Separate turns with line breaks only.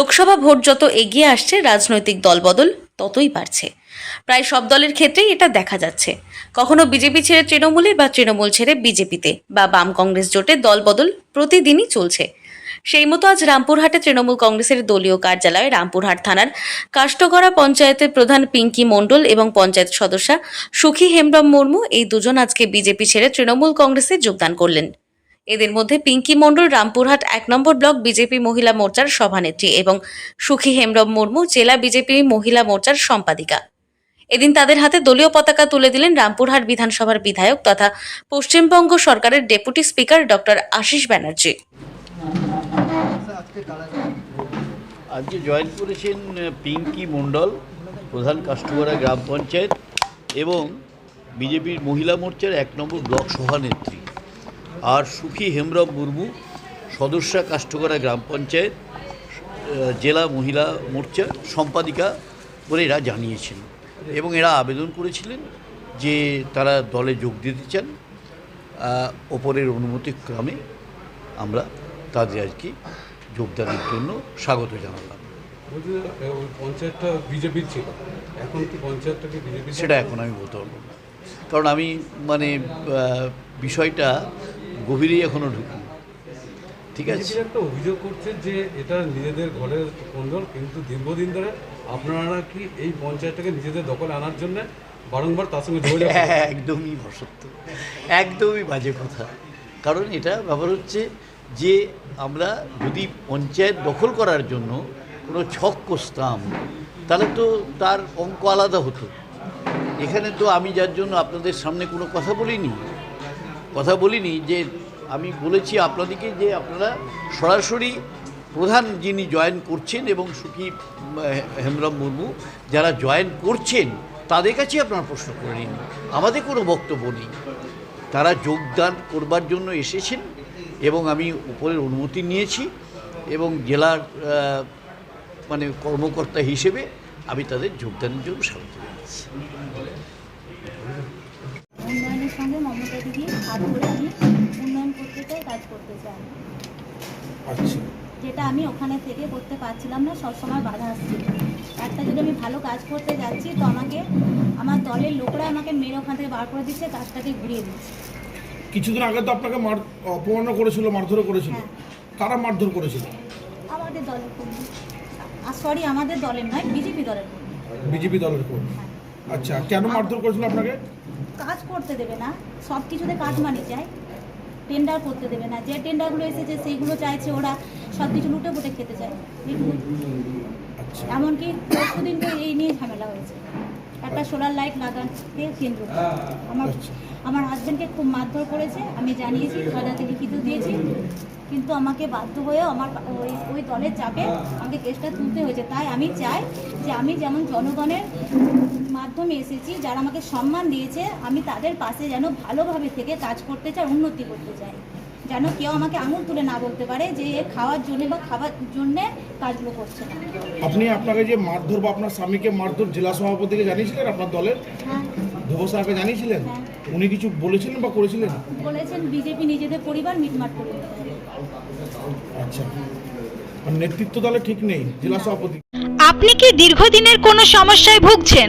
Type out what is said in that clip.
Lok Sabha vote যত এগিয়ে আসছে, রাজনৈতিক দলবদল ততই বাড়ছে। প্রায় সব দলের ক্ষেত্রেই এটা দেখা যাচ্ছে। কখনো বিজেপি ছেড়ে তৃণমূলে বা তৃণমূল ছেড়ে বিজেপিতে, বা বাম কংগ্রেস জোটে দলবদল প্রতিদিনই চলছে। সেই মতো আজ রামপুরহাটে তৃণমূল কংগ্রেসের দলীয় কার্যালয়ে, রামপুরহাট থানার কাষ্টগড়া পঞ্চায়েতের প্রধান পিঙ্কি মণ্ডল এবং পঞ্চায়েত সদস্যা সুখী হেমব্রম মুর্মু, এই দুজন আজকে বিজেপি ছেড়ে তৃণমূল কংগ্রেসে যোগদান করলেন। এদের মধ্যে পিঙ্কি মণ্ডল, রামপুরহাট এক নম্বর ব্লক বিজেপি মহিলা মোর্চার সভানেত্রী এবং সুখী হেমব্রম মুর্মু জেলা বিজেপি মহিলা মোর্চার সম্পাদিকা। এদিন তাদের হাতে দলীয় পতাকা তুলে দিলেন রামপুরহাট বিধানসভার বিধায়ক তথা পশ্চিমবঙ্গ সরকারের deputy speaker doctor Ashis Banerjee.
আজকে জয়েন করেছেন পিঙ্কি মণ্ডল, প্রধান কাষ্টগড়া গ্রাম পঞ্চায়েত এবং বিজেপির মহিলা মোর্চার এক নম্বর ব্লক সভানেত্রী। আর সুখী হেমব্রম মুর্মু সদস্যা কাষ্টগড়া গ্রাম পঞ্চায়েত জেলা মহিলা মোর্চা সম্পাদিকা বলে এরা জানিয়েছেন। এবং এরা আবেদন করেছিলেন যে তারা দলে যোগ দিতে চান। ওপরের অনুমতিক্রমে আমরা তাদের আজকে যোগদানের জন্য স্বাগত জানালাম।
বলছি যে, পঞ্চায়েতটা বিজেপির ছিল। এখন কি পঞ্চায়েতটা বিজেপি
সেটা এখন আমি বলতে পারব না। কারণ আমি মানে বিষয়টা গভীরেই এখনও ঢুকি। ঠিক আছে?
একটা অভিযোগ করছে যে এটা নিজেদের ঘরের কোন্দল কিন্তু দীর্ঘদিন ধরে আপনারা কি এই পঞ্চায়েতটাকে নিজেদের দখলে আনার জন্য বারংবার তার সঙ্গে?
একদমই অসত্য। একদমই বাজে কথা। কারণ এটা ব্যাপার হচ্ছে যে আমরা যদি পঞ্চায়েত দখল করার জন্য কোনো ছক কষতাম তাহলে তো তার অঙ্ক আলাদা হতো। এখানে তো আমি যার জন্য আপনাদের সামনে কোনো কথা বলিনি কথা বলিনি যে আমি বলেছি আপনাদেরকে যে আপনারা সরাসরি প্রধান যিনি জয়েন করছেন এবং সুখী উম, হেমব্রম মুর্মু যারা জয়েন করছেন তাদের কাছে আপনারা প্রশ্ন করে নিন। আমাদের কোনো বক্তব্য নেই। তারা যোগদান করবার জন্য এসেছেন এবং আমি উপরের অনুমতি নিয়েছি এবং জেলার মানে কর্মকর্তা হিসেবে আমি তাদের যোগদানের জন্য স্বাগত জানাচ্ছি।
করতে চাই কাজ করতে চাই।
আচ্ছা।
যেটা আমি ওখানে থেকে করতে পারছিলাম না সবসময় বাধা আসছিল। একটা যদি আমি ভালো কাজ করতে যাচ্ছি তো আমাকে আমার দলের লোকরা আমাকে মেরে ওখান থেকে বার করে দিচ্ছে কাজটাকে ঘুরিয়ে দিচ্ছে।
কিছুদিন আগে তো আপনাকে মার অপমাননা করেছিল মারধরও করেছিল।
হ্যাঁ।
কারা মারধর করেছিল?
আমাদের দলের কর্মী। আর সরি আমাদের দলের নয় বিজেপি দলের
বিজেপি দলের কর্মী। আচ্ছা কেন মারধর করেছিল আপনাকে?
কাজ করতে দেবে না সব কিছুতে কাজ মানে চাই টেন্ডার করতে দেবে না। যে টেন্ডারগুলো এসেছে সেইগুলো চাইছে ওরা সব কিছু লুটে পুটে খেতে চায়।
আচ্ছা।
এমনকি কতদিন তো এই নিয়ে ঝামেলা হয়েছে। একটা সোলার লাইট লাগাতে কেন্দ্র আমার
আচ্ছা।
আমার হাজব্যান্ডকে খুব মারধর করেছে আমি জানিয়েছি থানাতে লিখিত দিয়েছি কিন্তু আমাকে বাধ্য হয়েও আমার ওই ওই দলের চাপে আমাকে কেসটা তুলতে হয়েছে। তাই আমি চাই যে আমি যেমন জনগণের মাধ্যমে এসেছি যারা আমাকে সম্মান দিয়েছে আমি তাদের পাশে যেন ভালোভাবে থেকে কাজ করতে চাই উন্নতি করতে চাই। যেন কেউ আমাকে আঙুল তুলে না বলতে পারে যে এ খাওয়ার জন্য বা খাবার জন্যে কাজগুলো করছে না।
আপনি আপনাকে যে মারধর বা আপনার স্বামীকে মারধর জেলা সভাপতিকে জানিয়েছিলেন আপনার দলের?
হ্যাঁ।
ধোবো সাহেবকে জানিয়েছিলেন?
হ্যাঁ।
উনি কিছু বলেছিলেন বা করেছিলেন?
বলেছেন বিজেপি নিজেদের পরিবার মিটমাট করে
আচ্ছা। আর নেতৃত্ব দলে ঠিক নেই জেলা সভাপতি।
আপনি কি দীর্ঘদিনের কোনো সমস্যায় ভুগছেন?